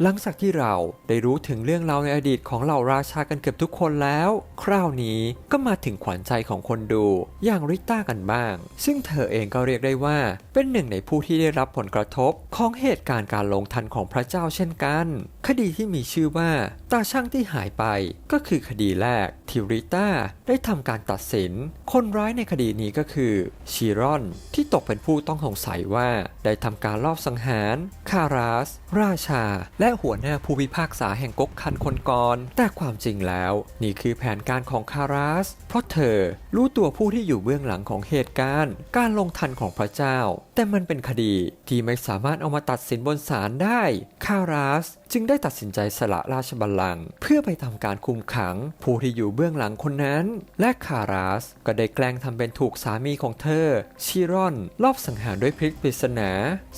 หลังจากที่เราได้รู้ถึงเรื่องราวในอดีตของเหล่าราชากันเกือบทุกคนแล้ว คราวนี้ก็มาถึงขวัญใจของคนดูอย่างริต้ากันบ้าง ซึ่งเธอเองก็เรียกได้ว่า เป็นหนึ่งในผู้ที่ได้รับผลกระทบของเหตุการณ์การลงทันของพระเจ้าเช่นกัน คดีที่มีชื่อว่า ตาช่างที่หายไปก็คือคดีแรกที่ริต้าได้ทำการตัดสิน คนร้ายในคดีนี้ก็คือชิรอนที่ตกเป็นผู้ต้องสงสัยว่าได้ทำการลอบสังหาร คาราส ราชา และหัวหน้าผู้พิพากษาแห่งก๊กคันคนก่อนแต่ความจริงแล้ว นี่คือแผนการของคาราสเพราะเธอรู้ตัวผู้ที่อยู่เบื้องหลังของเหตุการณ์ การลงทันของพระเจ้า แต่มันเป็นคดีที่ไม่สามารถเอามาตัดสินบนศาลได้ คาราสจึงได้ตัดสินใจสละราชบัลลังก์เพื่อไปทำการคุมขัง ผู้ที่อยู่เบื้องหลังคนนั้น และคาราสก็ได้แกล้งทำเป็นถูกสามีของเธอ ชิรอน ลอบสังหารด้วยพริกปริศนา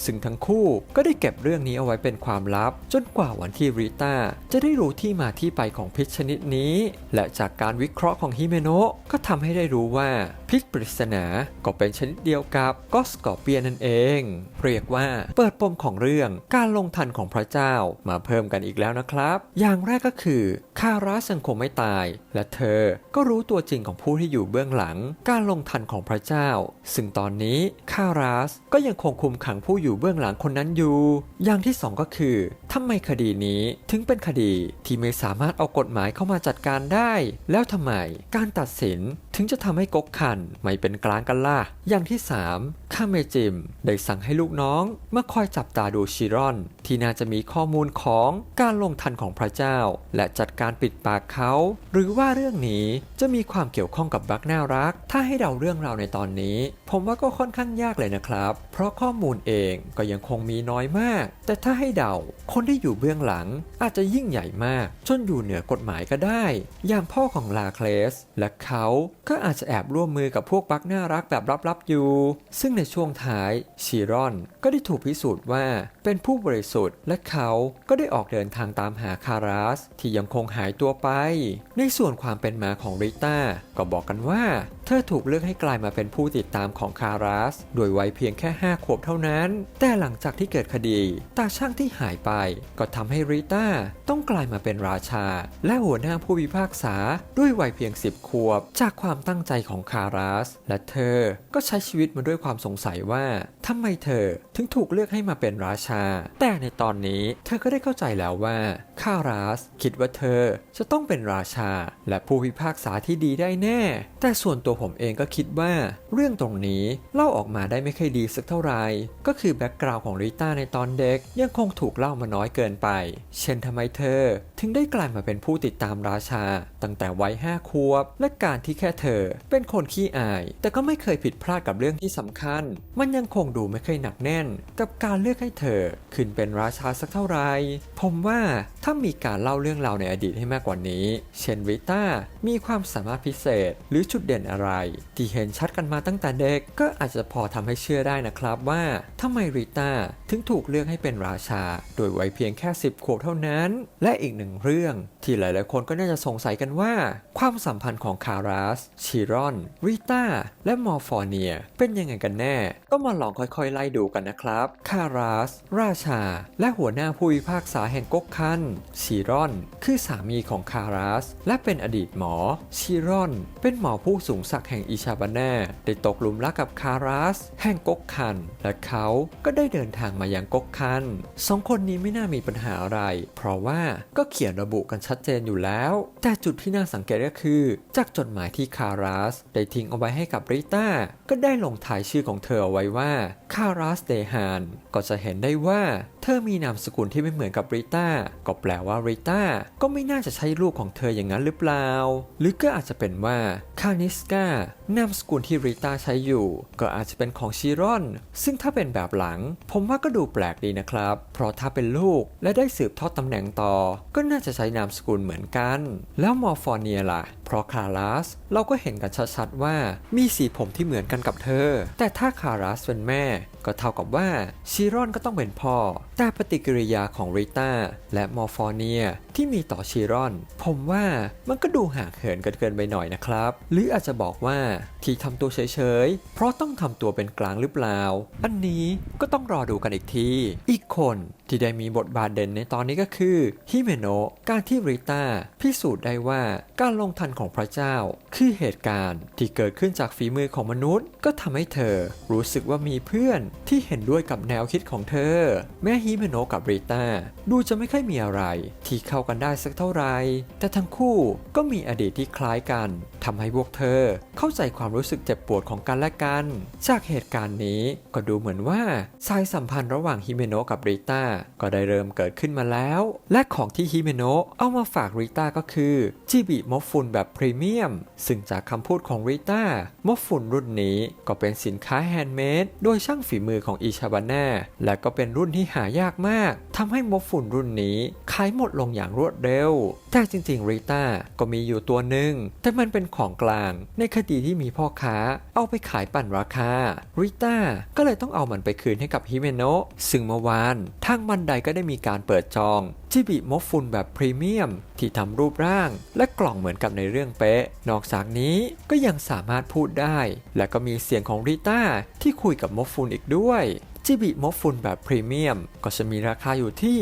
ซึ่งทั้งคู่ก็ได้เก็บเรื่องนี้เอาไว้เป็นความลับ จนกว่าวันที่ริต้าจะได้รู้ที่มาที่ไปของพิษชนิดนี้ และจากการการวิเคราะห์ของฮิเมโนะก็ทำให้ได้รู้ว่า พิษปริศนาก็เป็นชนิดเดียวกับก็สกอร์เปียนนั่นเอง เรียกว่าเปิดปมของเรื่องการลงทันของพระเจ้ามาเพิ่มกันอีกแล้วนะครับ อย่างแรกก็คือคาราสังคงไม่ตาย และเธอก็รู้ตัวจริงของผู้ที่อยู่เบื้องหลัง การลงทันของพระเจ้า ซึ่งตอนนี้คาราสก็ยังคงคุมขังผู้อยู่เบื้องหลังคนนั้นอยู่ อย่างที่สองก็คือทำไมคดีนี้ถึงเป็นคดีที่ไม่สามารถเอากฎหมายเข้ามาจัดการได้ แล้วทำไมการตัดสิน ถึงจะทำให้กกขันไม่เป็นกลางกันล่ะ อย่างที่ 3 ข้าเมจิม ได้สั่งให้ลูกน้องเมื่อคอยจับตาดูชิรอน ที่น่าจะมีข้อมูลของการลงทันของพระเจ้า และจัดการปิดปากเขา หรือว่าเรื่องนี้จะมีความเกี่ยวข้องกับบักน่ารัก ถ้าให้เดาเรื่องราวในตอนนี้ ผมว่าก็ค่อนข้างยากเลยนะครับ เพราะข้อมูลเองก็ยังคงมีน้อยมาก แต่ถ้าให้เดา คนที่อยู่เบื้องหลังอาจจะยิ่งใหญ่มาก จนอยู่เหนือกฎหมายก็ได้ อย่างพ่อของลาเคลส และเขาก็อาจจะแอบร่วมมือกับพวกบักน่ารักแบบลับๆอยู่ ซึ่งในช่วงท้ายชีรอนก็ได้ถูกพิสูจน์ว่า เป็นผู้บริสุทธิ์ และเขาก็ได้ออกเดินทางตามหาคาราสที่ยังคงหายตัวไป ในส่วนความเป็นมาของริต้าก็บอกกันว่า เธอถูกเลือกให้กลายมาเป็นผู้ติดตามของคาราสโดยวัยเพียงแค่ 5 ขวบเท่านั้น แต่หลังจากที่เกิดคดี ตาช่างที่หายไป ก็ทำให้ริต้าต้องกลายมาเป็นราชา และหัวหน้าผู้พิพากษาด้วยวัยเพียง 10 ขวบ จากความตั้งใจของคาราสและเธอก็ใช้ชีวิตมาด้วยความสงสัยว่าทำไมเธอถึงถูกเลือกให้มาเป็นราชาแต่ในตอนนี้เธอก็ได้เข้าใจแล้วว่าคาราสคิดว่าเธอจะต้องเป็นราชา และผู้พิพากษาที่ดีได้แน่ แต่ส่วนตัวผมเองก็คิดว่า เรื่องตรงนี้เล่าออกมาได้ไม่ค่อยดีสักเท่าไหร่ ก็คือแบ็กกราวน์ของริต้าในตอนเด็กยังคงถูกเล่ามาน้อยเกินไป เช่นทำไมเธอ ถึงได้กลายมาเป็นผู้ติดตามราชา ตั้งแต่วัยห้าขวบ และการที่แค่เธอ เป็นคนขี้อาย แต่ก็ไม่เคยผิดพลาดกับเรื่องที่สำคัญ มันยังคงดูไม่เคยหนักแน่น กับการเลือกให้เธอขึ้นเป็นราชาสักเท่าไหร่ผมว่าถ้ามีการเล่าเรื่องราวในอดีตให้มากกว่านี้ เช่นริต้ามีความสามารถพิเศษ หรือจุดเด่นอะไร ที่เห็นชัดกันมาตั้งแต่เด็กก็อาจจะพอทำให้เชื่อได้นะครับว่าทำไมริต้าถึงถูกเลือกให้เป็นราชา โดยวัยเพียงแค่ 10 ขวบเท่านั้น และอีกหนึ่งเรื่องที่หลายๆ คนก็น่าจะสงสัยกันว่า ความสัมพันธ์ของคาราสชิรอนริต้าและมอร์ฟอร์เนียเป็นยังไงกันแน่ ก็มาลองค่อยๆ ไล่ดูกันนะครับ คาราสราชา และหัวหน้าผู้พิพากษาแห่งก๊กคันชิรอน คือสามีของคาราสและเป็นอดีตหมอชิรอน เป็นหมอผู้สูงศักดิ์แห่งอิชาบาน่าได้ตกหลุมรักกับคาราสแห่งก๊กคัน และเขาก็ได้เดินทางมายังก๊กคันสองคนนี้ไม่น่ามีปัญหาอะไร เพราะว่าก็เขียนระบุกันชัดเจนอยู่แล้ว แต่จุดที่น่าสังเกตก็คือ จากจดหมายที่คาราสได้ทิ้งเอาไว้ให้กับริต้าก็ได้ลงท้ายชื่อของเธอเอาไว้ว่าคาราสเดฮานก็จะเห็นได้ว่า เธอมีนามสกุลที่ไม่เหมือนกับริต้าก็แปลว่าริต้าก็ไม่น่าจะใช่ลูกของเธออย่างนั้นหรือเปล่า หรือก็อาจจะเป็นว่าคานิสกานามสกุลที่ริต้าใช้อยู่ ก็อาจจะเป็นของชิรอน ซึ่งถ้าเป็นแบบหลัง ผมว่าก็ดูแปลกดีนะครับ เพราะถ้าเป็นลูกและได้สืบทอดตำแหน่งต่อ ก็น่าจะใช้นามสกุลเหมือนกัน แล้วมอร์ฟอร์เนียล่ะ เพราะคาราสเราก็เห็นกันชัดๆว่ามีสีผมที่เหมือนกันกับเธอ แต่ถ้าคาราสเป็นแม่ ก็เท่ากับว่าชิรอนก็ต้องเป็นพ่อแต่ปฏิกิริยาของริต้าและมอร์ฟอร์เนียที่มีต่อชิรอน ผมว่ามันก็ดูห่างเหินกันเกินไปหน่อยนะครับ หรืออาจจะบอกว่าที่ทำตัวเฉยๆ เพราะต้องทำตัวเป็นกลางหรือเปล่า อันนี้ก็ต้องรอดูกันอีกที อีกคนที่ได้มีบทบาทเด่นในตอนนี้ก็คือฮิเมโนะการที่ริต้าพิสูจน์ได้ว่าการลงทันของพระเจ้า คือเหตุการณ์ที่เกิดขึ้นจากฝีมือของมนุษย์ ก็ทำให้เธอรู้สึกว่ามีเพื่อนที่เห็นด้วยกับแนวคิดของเธอ แม้ฮิเมโนะกับริต้าดูจะไม่ค่อยมีอะไร ที่เข้ากันได้สักเท่าไหร่แต่ทั้งคู่ก็มีอดีตที่คล้ายกันทำให้พวกเธอเข้าใจความรู้สึกเจ็บปวดของกันและกัน จากเหตุการณ์นี้ก็ดูเหมือนว่าสายสัมพันธ์ระหว่างฮิเมโนะกับริต้าก็ได้เริ่มเกิดขึ้นมาแล้ว และของที่ฮิเมโนะเอามาฝากริต้าก็คือจิบิมอฟฟุนแบบพรีเมียม ซึ่งจากคำพูดของริต้ามอฟฟุนรุ่นนี้ก็เป็นสินค้าแฮนด์เมดโดยช่างฝีมือของอิชาบาน่าและก็เป็นรุ่นที่หายากมากทำให้มอฟฟุนรุ่นนี้ขายหมดลงอย่างรวดเร็ว แต่จริงๆริต้าก็มีอยู่ตัวหนึ่ง แต่มันเป็นของกลาง ในคดีที่มีพ่อค้า เอาไปขายปั่นราคาริต้าก็เลยต้องเอามันไปคืนให้กับฮิเมโนะซึ่งเมื่อวานทางบันไดก็ได้มีการเปิดจองจิบิมอฟฟุนแบบพรีเมียม ที่ทำรูปร่าง และกล่องเหมือนกับในเรื่องเป๊ะ นอกจากนี้ก็ยังสามารถพูดได้ และก็มีเสียงของริต้าที่คุยกับมอฟฟุนอีกด้วย จิบิมอฟฟุนแบบพรีเมียม ก็จะมีราคาอยู่ที่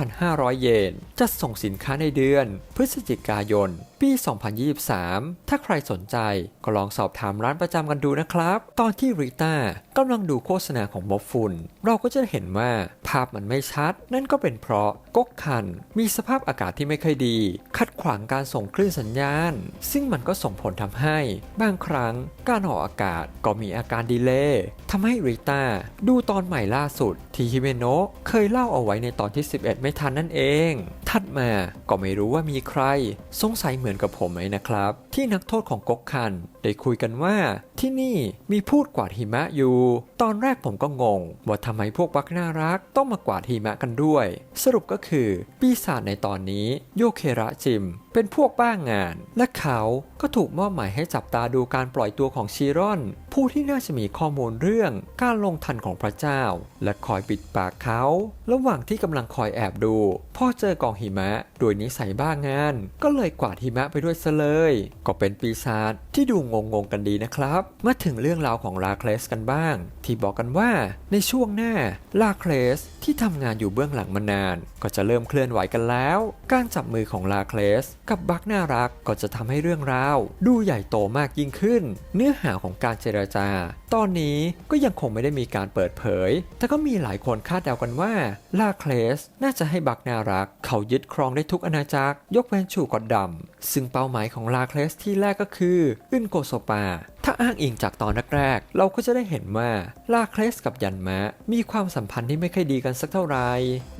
5,500 เยนจัดส่งสินค้าในเดือน พฤศจิกายน ปี 2023 ถ้าใครสนใจก็ลองสอบถามร้านประจำกันดูนะครับ ตอนที่ริต้ากำลังดูโฆษณาของมอฟฟุน เราก็จะเห็นว่าภาพมันไม่ชัด นั่นก็เป็นเพราะก๊กคัน มีสภาพอากาศที่ไม่ค่อยดี ขัดขวางการส่งคลื่นสัญญาณ ซึ่งมันก็ส่งผลทำให้ บางครั้งการออกอากาศก็มีอาการดีเลย์ทำให้ริต้าดูตอนอนใหม่ล่าสุดที่ฮิเมโนะเคยเล่าเอาไว้ในตอนที่ 11 ไม่ทันนั่นเอง ถัดมาก็ไม่รู้ว่ามีใคร สงสัยเหมือนกับผมไหมนะครับ ที่นักโทษของก๊กคัน ได้คุยกันว่าที่นี่มีพูดกวาดหิมะอยู่ ตอนแรกผมก็งง ว่าทำไมพวกบักน่ารักต้องมากวาดหิมะกันด้วย สรุปก็คือ ปีศาจในตอนนี้โยเคระจิม เป็นพวกบ้างงาน และเขาก็ถูกมอบหมายให้จับตาดูการปล่อยตัวของชีรอน ผู้ที่น่าจะมีข้อมูลเรื่องการลงทันของพระเจ้า และคอยปิดปากเขา ระหว่างที่กำลังคอยแอบดูพ่อเจอกองหิมะ โดยนิสัยบ้างงาน ก็เลยกวาดหิมะไปด้วยซะเลย ก็เป็นปีศาจที่ดูงงๆกันดีนะครับมาถึงเรื่องราวของลาเคลสกันบ้าง ที่บอกกันว่าในช่วงหน้าลาเคลสที่ทำงานอยู่เบื้องหลังมานาน ก็จะเริ่มเคลื่อนไหวกันแล้ว การจับมือของลาเคลสกับบักน่ารักก็จะทำให้เรื่องราว ดูใหญ่โตมากยิ่งขึ้น เนื้อหาของการเจรจา ตอนนี้ก็ยังคงไม่ได้มีการเปิดเผย แต่ก็มีหลายคนคาดเดากันว่าลาเคลสน่าจะให้บักน่ารัก เขายึดครองได้ทุกอาณาจักร ยกเว้นชูกอดดำซึ่งเป้าหมายของลาเคลสที่แรกก็คืออึนโกสปา ถ้าอ้างอิงจากตอนแรกๆ เราก็จะได้เห็นว่าลาเคลสกับยันมะ มีความสัมพันธ์ที่ไม่ค่อยดีกันสักเท่าไหร่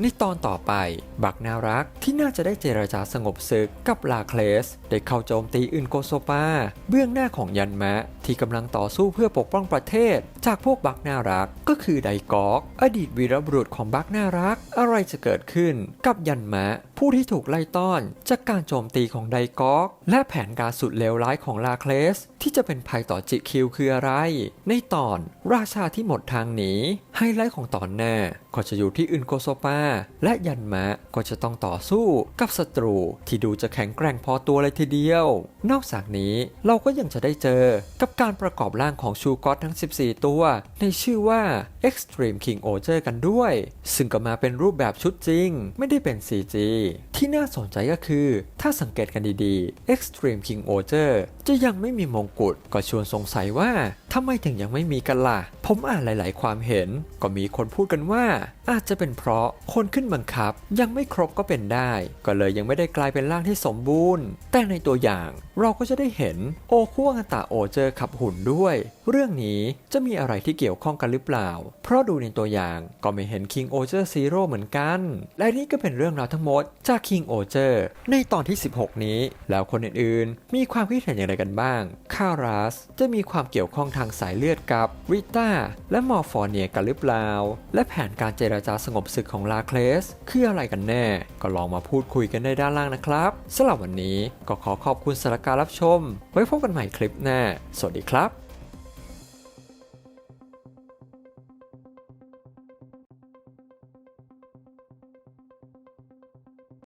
ในตอนต่อไป บักนารักที่น่าจะได้เจรจาสงบศึกกับลาเคลส ได้เข้าโจมตีอึนโกโซปา เบื้องหน้าของยันมะ ที่กำลังต่อสู้เพื่อปกป้องประเทศ จากพวกบักนารักก็คือไดกอก อดีตวีรบุรุษของบักนารัก อะไรจะเกิดขึ้นกับยันมะ ผู้ที่ถูกไล่ต้อนจากการโจมตีของไดกอก และแผนการสุดเลวร้ายของลาเคลส ที่จะเป็นภัยต่อจิคิวคืออะไร ในตอนราชาที่หมดทางหนี ไฮไลท์ของตอนหน้าก็จะอยู่ที่อึนโกโซปาและยันมะก็จะต้องต่อสู้กับศัตรูที่ดูจะแข็งแกร่งพอตัวเลยทีเดียว นอกจากนี้เราก็ยังจะได้เจอกับการประกอบร่างของชูกอตทั้ง 14 ตัว ในชื่อว่า Extreme King o g e r กันด้วย ซึ่งก็มาเป็นรูปแบบชุดจริง ไม่ได้เป็น CG ที่น่าสนใจก็คือ ถ้าสังเกตกันดีๆ Extreme King o g e r จะยังไม่มีมงกุฎก็ชวนสงสัยว่า ทำไมถึงยังไม่มีกันล่ะ ผมอ่านหลาย ๆ ความเห็น ก็มีคนพูดกันว่า อาจจะเป็นเพราะคนขึ้นบังคับ ยังไม่ครบก็เป็นได้ ก็เลยยังไม่ได้กลายเป็นร่างที่สมบูรณ์ แต่ในตัวอย่างเราก็จะได้เห็นโอคุวงตะโอเจอขับหุ่นด้วย เรื่องนี้จะมีอะไรที่เกี่ยวข้องกันหรือเปล่า เพราะดูในตัวอย่างก็ไม่เห็น King o g e r Zero เหมือนกัน และนี่ก็เป็นเรื่องราวทั้งหมดจาก King o g e r ในตอนที่ 16 นี้ แล้วคนอื่น ๆ มีความคิดเห็นอย่างไรกันบ้างคารัสจะมีความเกี่ยวข้องทางสายเลือดกับริต้าและมอร์ฟอร์เนียกันหรือเปล่า และแผนการเจราจาสงบศึกของลาเคลสคืออะไรกันแน่ ก็ลองมาพูดคุยกันได้ด้านล่างนะครับสำหรับวันนี้ก็ขอขอบคุณสารการรับชม ไว้พบกันใหม่คลิปหน้า สวัสดีครับ